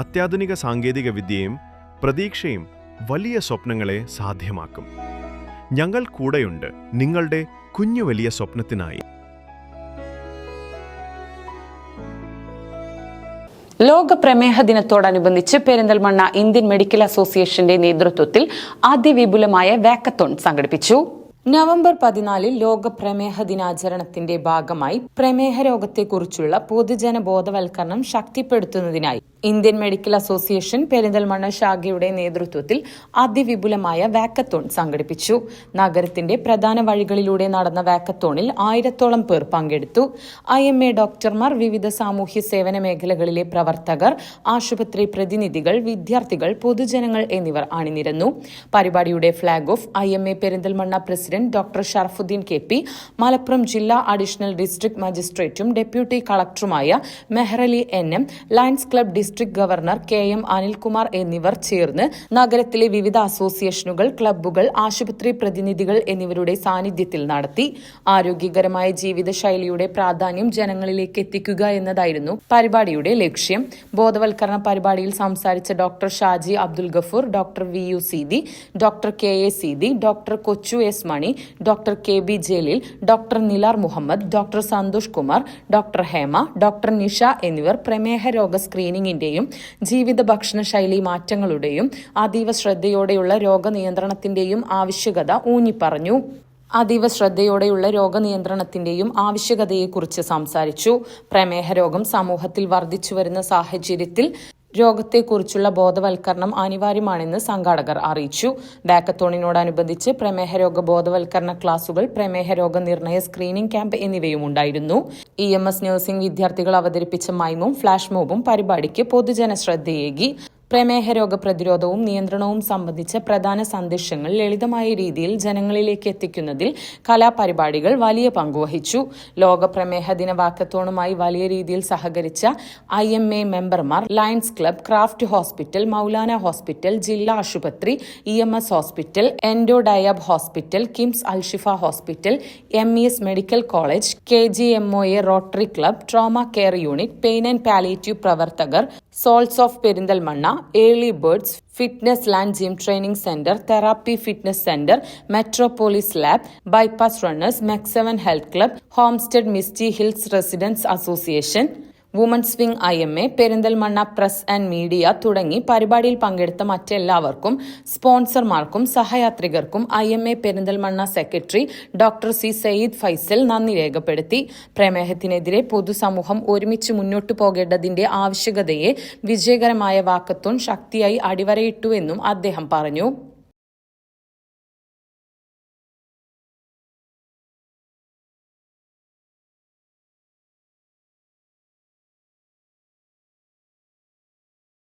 അത്യാധുനിക സാങ്കേതിക വിദ്യയും പ്രതീക്ഷയും വലിയ സ്വപ്നങ്ങളെ സാധ്യമാക്കും. ഞങ്ങൾ കൂടെയുണ്ട് നിങ്ങളുടെ കുഞ്ഞു വലിയ സ്വപ്നത്തിനായി. ലോക പ്രമേഹ ദിനത്തോടനുബന്ധിച്ച് പെരിന്തൽമണ്ണ ഇന്ത്യൻ മെഡിക്കൽ അസോസിയേഷന്റെ നേതൃത്വത്തിൽ അതിവിപുലമായ വാക്കത്തോൺ സംഘടിപ്പിച്ചു. നവംബർ പതിനാലിൽ ലോക പ്രമേഹ ദിനാചരണത്തിന്റെ ഭാഗമായി പ്രമേഹ രോഗത്തെക്കുറിച്ചുള്ള പൊതുജന ബോധവൽക്കരണം ശക്തിപ്പെടുത്തുന്നതിനായി ഇന്ത്യൻ മെഡിക്കൽ അസോസിയേഷൻ പെരിന്തൽമണ്ണ ശാഖയുടെ നേതൃത്വത്തിൽ അതിവിപുലമായ വാക്കത്തോൺ സംഘടിപ്പിച്ചു. നഗരത്തിന്റെ പ്രധാന വഴികളിലൂടെ നടന്ന വാക്കത്തോണിൽ ആയിരത്തോളം പേർ പങ്കെടുത്തു. ഐ എം എ ഡോക്ടർമാർ വിവിധ സാമൂഹ്യ സേവന മേഖലകളിലെ പ്രവർത്തകർ ആശുപത്രി പ്രതിനിധികൾ വിദ്യാർത്ഥികൾ പൊതുജനങ്ങൾ എന്നിവർ അണിനിരന്നു. പരിപാടിയുടെ flag off I M A Perinthalmanna president doctor Sharafuddeen K P Malappuram ജില്ലാ അഡീഷണൽ ഡിസ്ട്രിക്ട് മജിസ്ട്രേറ്റും deputy കളക്ടറുമായ Mehrali N M Lions club district governor K M Anilkumar എന്നിവർ ചേർന്ന് നഗരത്തിലെ വിവിധ അസോസിയേഷനുകൾ ക്ലബ്ബുകൾ ആശുപത്രി പ്രതിനിധികൾ എന്നിവരുടെ സാന്നിധ്യത്തിൽ നടത്തി. ആരോഗ്യകരമായ ജീവിതശൈലിയുടെ പ്രാധാന്യം ജനങ്ങളിലേക്ക് എത്തിക്കുക എന്നതായിരുന്നു പരിപാടിയുടെ ലക്ഷ്യം. ബോധവൽക്കരണ പരിപാടിയിൽ സംസാരിച്ച doctor Shaji Abdul Gafoor doctor V U Seethi doctor K A Seethi doctor Kochu S Mani doctor K B Jaleel doctor Nilar Muhammad doctor Santhosh Kumar doctor Hema doctor Nisha എന്നിവർ പ്രമേഹ രോഗ സ്ക്രീനിംഗിന്റെയും ജീവിത ഭക്ഷണശൈലി മാറ്റങ്ങളുടെയും അതീവ ശ്രദ്ധയോടെയുള്ള രോഗനിയന്ത്രണത്തിന്റെയും ആവശ്യകത ഊന്നിപ്പറഞ്ഞു. അതീവ ശ്രദ്ധയോടെയുള്ള രോഗനിയന്ത്രണത്തിന്റെയും ആവശ്യകതയെക്കുറിച്ച് സംസാരിച്ചു. പ്രമേഹ രോഗം സമൂഹത്തിൽ വർദ്ധിച്ചുവരുന്ന സാഹചര്യത്തിൽ രോഗത്തെക്കുറിച്ചുള്ള ബോധവൽക്കരണം അനിവാര്യമാണെന്ന് സംഘാടകർ അറിയിച്ചു. ഡാക്കത്തോണിനോടനുബന്ധിച്ച് പ്രമേഹ രോഗ ബോധവൽക്കരണ ക്ലാസുകൾ പ്രമേഹ രോഗ നിർണയ സ്ക്രീനിംഗ് ക്യാമ്പ് എന്നിവയും ഉണ്ടായിരുന്നു ഇ എം എസ് നഴ്സിംഗ് വിദ്യാർത്ഥികൾ അവതരിപ്പിച്ച മൈമും ഫ്ലാഷ് മോബും പരിപാടിക്ക് പൊതുജന ശ്രദ്ധയേകി പ്രമേഹ രോഗ പ്രതിരോധവും നിയന്ത്രണവും സംബന്ധിച്ച പ്രധാന സന്ദേശങ്ങൾ ലളിതമായ രീതിയിൽ ജനങ്ങളിലേക്ക് എത്തിക്കുന്നതിൽ കലാപരിപാടികൾ വലിയ പങ്കുവഹിച്ചു ലോക പ്രമേഹ ദിന വാക്കത്തോണുമായി വലിയ രീതിയിൽ സഹകരിച്ച ഐ എം എ മെമ്പർമാർ Lions club craft hospital Moulana hospital ജില്ലാ ആശുപത്രി E M S hospital endo diab hospital KIMS Alshifa hospital M E S medical college K G M O A rotary club trauma care unit pain and palliative പ്രവർത്തകർ souls of Perinthalmanna early birds fitness land gym training centre therapy fitness centre metropolis lab bypass runners MEC seven health club homestead misty hills residence association women's wing I M A Perinthalmanna press and media തുടങ്ങി പരിപാടിയിൽ പങ്കെടുത്ത മറ്റെല്ലാവർക്കും സ്പോൺസർമാർക്കും സഹയാത്രികർക്കും I M A Perinthalmanna secretary doctor C Sayyid Faisal നന്ദി രേഖപ്പെടുത്തി. പ്രമേഹത്തിനെതിരെ പൊതുസമൂഹം ഒരുമിച്ച് മുന്നോട്ടു പോകേണ്ടതിന്റെ ആവശ്യകതയെ വിജയകരമായ വാക്കത്തോൺ ശക്തിയായി അടിവരയിട്ടുവെന്നും അദ്ദേഹം പറഞ്ഞു.